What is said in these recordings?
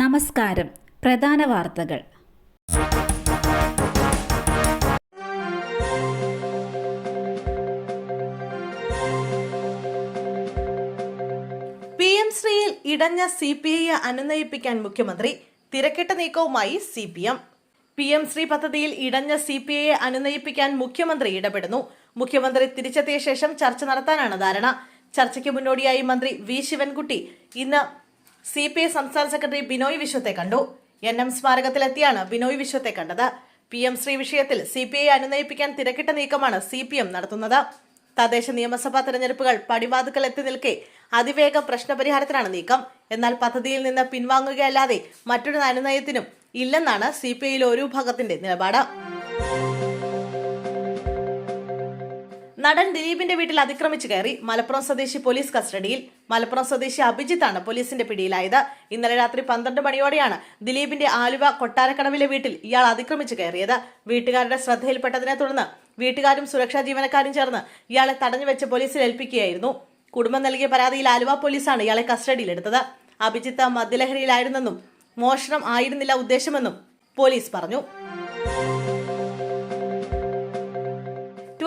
നമസ്കാരം. പ്രധാന വാർത്തകൾ. പി എം ശ്രീയിൽ ഇടഞ്ഞ സി പി ഐയെ അനുനയിപ്പിക്കാൻ മുഖ്യമന്ത്രി തിരക്കിട്ട നീക്കവുമായി C P M. P M Shri പദ്ധതിയിൽ ഇടഞ്ഞ സി പി ഐയെ അനുനയിപ്പിക്കാൻ മുഖ്യമന്ത്രി ഇടപെടുന്നു. മുഖ്യമന്ത്രി തിരിച്ചെത്തിയ ശേഷം ചർച്ച നടത്താനാണ് ധാരണ. ചർച്ചയ്ക്ക് മുന്നോടിയായി മന്ത്രി വി ശിവൻകുട്ടി ഇന്ന് സി പി ഐ സംസ്ഥാന സെക്രട്ടറി ബിനോയ് വിശ്വത്തെ കണ്ടു. എൻ എം സ്മാരകത്തിലെത്തിയാണ് ബിനോയ് വിശ്വത്തെ കണ്ടത്. പി എം ശ്രീ വിഷയത്തിൽ സി പി ഐ അനുനയിപ്പിക്കാൻ തിരക്കിട്ട നീക്കമാണ് സി പി എം നടത്തുന്നത്. തദ്ദേശ നിയമസഭാ തെരഞ്ഞെടുപ്പുകൾ പടിവാതുക്കൽ എത്തി നിൽക്കെ അതിവേഗം പ്രശ്നപരിഹാരത്തിനാണ് നീക്കം. എന്നാൽ പദ്ധതിയിൽ നിന്ന് പിൻവാങ്ങുകയല്ലാതെ മറ്റൊരു അനുനയത്തിനും ഇല്ലെന്നാണ് സി പി ഐയിലെ ഒരു ഭാഗത്തിന്റെ നിലപാട്. നടൻ ദിലീപിന്റെ വീട്ടിൽ അതിക്രമിച്ചു കയറി മലപ്പുറം സ്വദേശി പോലീസ് കസ്റ്റഡിയിൽ. മലപ്പുറം സ്വദേശി അഭിജിത്താണ് പോലീസിന്റെ പിടിയിലായത്. ഇന്നലെ രാത്രി പന്ത്രണ്ട് മണിയോടെയാണ് ദിലീപിന്റെ ആലുവ കൊട്ടാരക്കടവിലെ വീട്ടിൽ ഇയാൾ അതിക്രമിച്ചു കയറിയത്. വീട്ടുകാരുടെ ശ്രദ്ധയിൽപ്പെട്ടതിനെ തുടർന്ന് വീട്ടുകാരും സുരക്ഷാ ജീവനക്കാരും ചേർന്ന് ഇയാളെ തടഞ്ഞു വെച്ച് പോലീസിൽ ഏൽപ്പിക്കുകയായിരുന്നു. കുടുംബം നൽകിയ പരാതിയിൽ ആലുവ പോലീസാണ് ഇയാളെ കസ്റ്റഡിയിലെടുത്തത്. അഭിജിത്ത് മദ്യലഹരിയിലായിരുന്നെന്നും മോഷണം ആയിരുന്നില്ല ഉദ്ദേശമെന്നും പോലീസ് പറഞ്ഞു.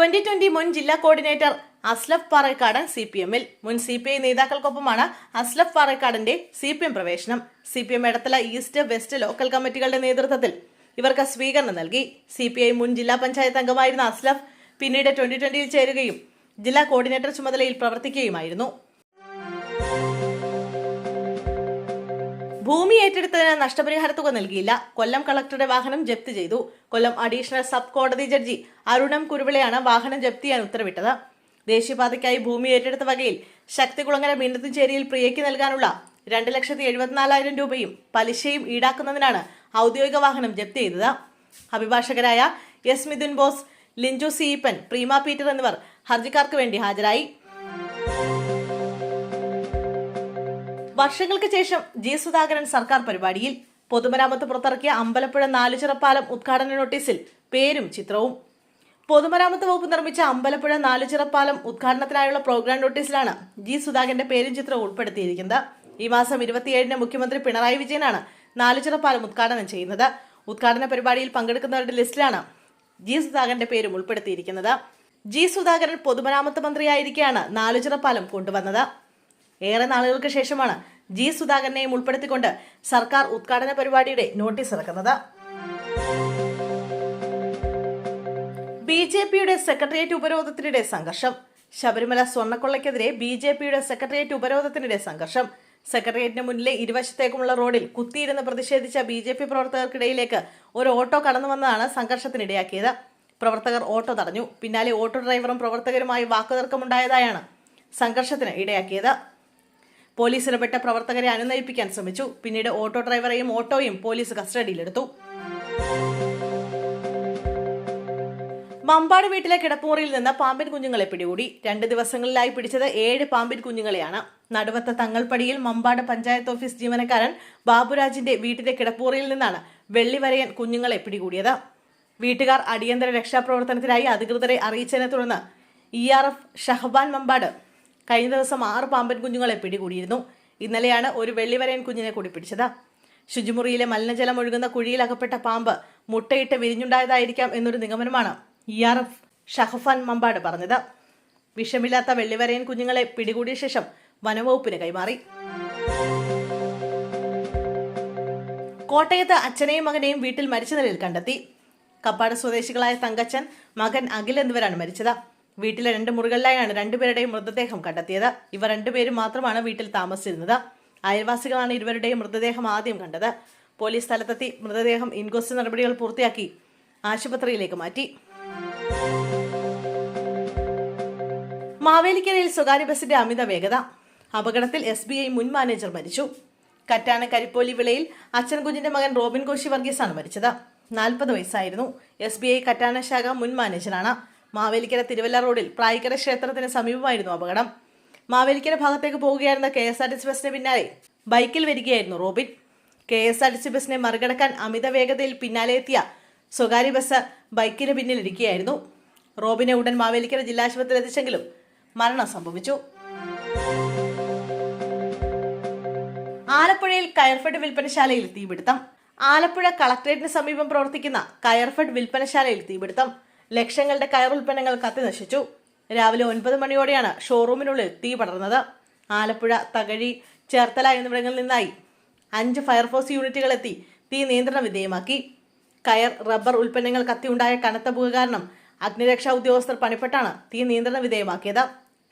ട്വന്റി ട്വന്റി മുൻ ജില്ലാ coordinator Aslaf Parakkadan C P എമ്മിൽ. മുൻ സി പി ഐ നേതാക്കൾക്കൊപ്പമാണ് അസ്ലഫ് പാറക്കാടന്റെ സി പി എം പ്രവേശനം. C P M Edathala east west local കമ്മിറ്റികളുടെ നേതൃത്വത്തിൽ ഇവർക്ക് സ്വീകരണം നൽകി. സി പി ഐ മുൻ ജില്ലാ പഞ്ചായത്ത് അംഗമായിരുന്ന അസ്ലഫ് പിന്നീട് ട്വന്റി ട്വന്റിയിൽ ചേരുകയും ജില്ലാ കോർഡിനേറ്റർ ചുമതലയിൽ പ്രവർത്തിക്കുകയുമായിരുന്നു. ഭൂമി ഏറ്റെടുത്തതിന് നഷ്ടപരിഹാര തുക നൽകിയില്ല. കൊല്ലം കളക്ടറുടെ വാഹനം ജപ്തി ചെയ്തു. കൊല്ലം അഡീഷണൽ സബ് കോടതി ജഡ്ജി അരുണം കുരുവിളയാണ് വാഹനം ജപ്തി ചെയ്യാൻ ഉത്തരവിട്ടത്. ദേശീയപാതയ്ക്കായി ഭൂമി ഏറ്റെടുത്ത വകയിൽ ശക്തികുളങ്ങര മീനത്തിൻചേരിയിൽ പ്രിയയ്ക്ക് നൽകാനുള്ള രണ്ട് ലക്ഷത്തി എഴുപത്തിനാലായിരം രൂപയും പലിശയും ഈടാക്കുന്നതിനാണ് ഔദ്യോഗിക വാഹനം ജപ്തി ചെയ്തത്. അഭിഭാഷകരായ എസ് മിഥുൻ ബോസ് ലിഞ്ചു സീപ്പൻ പ്രീമ പീറ്റർ എന്നിവർ ഹർജിക്കാർക്ക് വേണ്ടി ഹാജരായി. വർഷങ്ങൾക്ക് ശേഷം ജി സുധാകരൻ സർക്കാർ പരിപാടിയിൽ പൊതുമരാമത്ത് പുറത്തിറക്കിയ അമ്പലപ്പുഴ നാലുചിറപ്പാലം ഉദ്ഘാടന നോട്ടീസിൽ പേരും ചിത്രവും. പൊതുമരാമത്ത് വകുപ്പ് നിർമ്മിച്ച അമ്പലപ്പുഴ നാലുചിറപ്പാലം ഉദ്ഘാടനത്തിനായുള്ള പ്രോഗ്രാം നോട്ടീസിലാണ് ജി സുധാകരന്റെ പേരും ചിത്രവും ഉൾപ്പെടുത്തിയിരിക്കുന്നത്. ഈ മാസം ഇരുപത്തിയേഴിന് മുഖ്യമന്ത്രി പിണറായി വിജയനാണ് നാലുചിറപ്പാലം ഉദ്ഘാടനം ചെയ്യുന്നത്. ഉദ്ഘാടന പരിപാടിയിൽ പങ്കെടുക്കുന്നവരുടെ ലിസ്റ്റിലാണ് ജി സുധാകരന്റെ പേരും ഉൾപ്പെടുത്തിയിരിക്കുന്നത്. ജി സുധാകരൻ പൊതുമരാമത്ത് മന്ത്രിയായിരിക്കെയാണ് നാലുചിറപ്പാലം കൊണ്ടുവന്നത്. ഏറെ നാളുകൾക്ക് ശേഷമാണ് ജി സുധാകരനെയും ഉൾപ്പെടുത്തിക്കൊണ്ട് സർക്കാർ ഉദ്ഘാടന പരിപാടിയുടെ നോട്ടീസ് ഇറക്കുന്നത്. ബി ജെ പിയുടെ സെക്രട്ടേറിയറ്റ് ഉപരോധത്തിനിടെ സംഘർഷം. ശബരിമല സ്വർണക്കൊള്ളയ്ക്കെതിരെ ബി ജെ പിയുടെ സെക്രട്ടേറിയറ്റ് ഉപരോധത്തിനിടെ സംഘർഷം. സെക്രട്ടേറിയറ്റിന് മുന്നിലെ ഇരുവശത്തേക്കുമുള്ള റോഡിൽ കുത്തിയിരുന്ന് പ്രതിഷേധിച്ച ബി ജെ പി പ്രവർത്തകർക്കിടയിലേക്ക് ഒരു ഓട്ടോ കടന്നു വന്നതാണ് സംഘർഷത്തിനിടയാക്കിയത്. പ്രവർത്തകർ ഓട്ടോ തടഞ്ഞു. പിന്നാലെ ഓട്ടോ ഡ്രൈവറും പ്രവർത്തകരുമായി വാക്കുതർക്കമുണ്ടായതായാണ് സംഘർഷത്തിന് ഇടയാക്കിയത്. പോലീസ് ഇടപെട്ട പ്രവർത്തകരെ അനുനയിപ്പിക്കാൻ ശ്രമിച്ചു. പിന്നീട് ഓട്ടോ ഡ്രൈവറെയും ഓട്ടോയും പോലീസ് കസ്റ്റഡിയിലെടുത്തു. മമ്പാട് വീട്ടിലെ കിടപ്പുമുറിയിൽ നിന്ന് പാമ്പിൻ കുഞ്ഞുങ്ങളെ പിടികൂടി. രണ്ട് ദിവസങ്ങളിലായി പിടിച്ചത് ഏഴ് പാമ്പിൻ കുഞ്ഞുങ്ങളെയാണ്. നടുവത്ത തങ്ങൾപ്പടിയിൽ മമ്പാട് പഞ്ചായത്ത് ഓഫീസ് ജീവനക്കാരൻ ബാബുരാജിന്റെ വീട്ടിലെ കിടപ്പുമുറിയിൽ നിന്നാണ് വെള്ളിവരയൻ കുഞ്ഞുങ്ങളെ പിടികൂടിയത്. വീട്ടുകാർ അടിയന്തര രക്ഷാപ്രവർത്തനത്തിനായി അധികൃതരെ അറിയിച്ചതിനെ തുടർന്ന് E R F Shahban Mampad കഴിഞ്ഞ ദിവസം ആറ് പാമ്പൻ കുഞ്ഞുങ്ങളെ പിടികൂടിയിരുന്നു. ഇന്നലെയാണ് ഒരു വെള്ളിവരയൻ കുഞ്ഞിനെ കൂടി പിടിച്ചത്. ശുചിമുറിയിലെ മലിനജലം ഒഴുകുന്ന കുഴിയിൽ അകപ്പെട്ട പാമ്പ് മുട്ടയിട്ട് വിരിഞ്ഞുണ്ടായതായിരിക്കാം എന്നൊരു നിഗമനമാണ് E R F Shahfan Mampad പറഞ്ഞത്. വിഷമില്ലാത്ത വെള്ളിവരയൻ കുഞ്ഞുങ്ങളെ പിടികൂടിയ ശേഷം വനവകുപ്പിന് കൈമാറി. കോട്ടയത്ത് അച്ഛനെയും മകനെയും വീട്ടിൽ മരിച്ച നിലയിൽ കണ്ടെത്തി. കപ്പാട് സ്വദേശികളായ തങ്കച്ചൻ മകൻ അഖിൽ എന്നിവരാണ് മരിച്ചത്. വീട്ടിലെ രണ്ട് മുറികളിലായാണ് രണ്ടുപേരുടെയും മൃതദേഹം കണ്ടെത്തിയത്. ഇവർ രണ്ടുപേരും മാത്രമാണ് വീട്ടിൽ താമസിച്ചിരുന്നത്. അയൽവാസികളാണ് ഇരുവരുടെയും മൃതദേഹം ആദ്യം കണ്ടത്. പോലീസ് സ്ഥലത്തെത്തി മൃതദേഹം ഇൻക്വസ്റ്റ് നടപടികൾ പൂർത്തിയാക്കി ആശുപത്രിയിലേക്ക് മാറ്റി. മാവേലിക്കരയിൽ സ്വകാര്യ ബസിന്റെ അമിത വേഗത. അപകടത്തിൽ എസ് ബി ഐ മുൻ മാനേജർ മരിച്ചു. കറ്റാന കരിപ്പോലി വിളയിൽ അച്ഛൻ കുഞ്ഞിന്റെ മകൻ റോബിൻ കോശി വർഗീസാണ് മരിച്ചത്. നാൽപ്പത് വയസ്സായിരുന്നു. എസ് ബി ഐ കറ്റാന ശാഖ മുൻ മാനേജറാണ്. മാവേലിക്കര തിരുവല്ല റോഡിൽ പ്രായിക്കര ക്ഷേത്രത്തിന് സമീപമായിരുന്നു അപകടം. മാവേലിക്കര ഭാഗത്തേക്ക് പോവുകയായിരുന്ന K S R T C ബസിന് പിന്നാലെ ബൈക്കിൽ വരികയായിരുന്നു Robin. K S R T C ബസിനെ മറികടക്കാൻ അമിത വേഗതയിൽ പിന്നാലെ എത്തിയ സ്വകാര്യ ബസ് ബൈക്കിന് പിന്നിലിരിക്കുകയായിരുന്നു റോബിനെ ഉടൻ മാവേലിക്കര ജില്ലാശുപത്രിയിൽ എത്തിച്ചെങ്കിലും മരണം സംഭവിച്ചു. ആലപ്പുഴയിൽ കയർഫെഡ് വിൽപ്പനശാലയിൽ തീപിടുത്തം. ആലപ്പുഴ കളക്ടറേറ്റിന് സമീപം പ്രവർത്തിക്കുന്ന കയർഫെഡ് വിൽപ്പനശാലയിൽ തീപിടുത്തം. ലക്ഷങ്ങളുടെ കയർ ഉൽപ്പന്നങ്ങൾ കത്തിനശിച്ചു രാവിലെ ഒൻപത് മണിയോടെയാണ് ഷോറൂമിനുള്ളിൽ തീ പടർന്നത്. ആലപ്പുഴ തകഴി ചേർത്തല എന്നിവിടങ്ങളിൽ നിന്നായി അഞ്ച് ഫയർഫോഴ്സ് യൂണിറ്റുകൾ എത്തി തീ നിയന്ത്രണ വിധേയമാക്കി. കയർ റബ്ബർ ഉൽപ്പന്നങ്ങൾ കത്തിയുണ്ടായ കനത്ത പുക കാരണം അഗ്നിരക്ഷാ ഉദ്യോഗസ്ഥർ പണിപ്പെട്ടാണ് തീ നിയന്ത്രണ വിധേയമാക്കിയത്.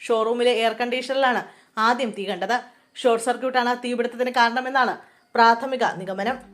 ഷോറൂമിലെ എയർ കണ്ടീഷണറിലാണ് ആദ്യം തീ കണ്ടത്. ഷോർട്ട് സർക്യൂട്ടാണ് തീപിടുത്തത്തിന് കാരണമെന്നാണ് പ്രാഥമിക നിഗമനം.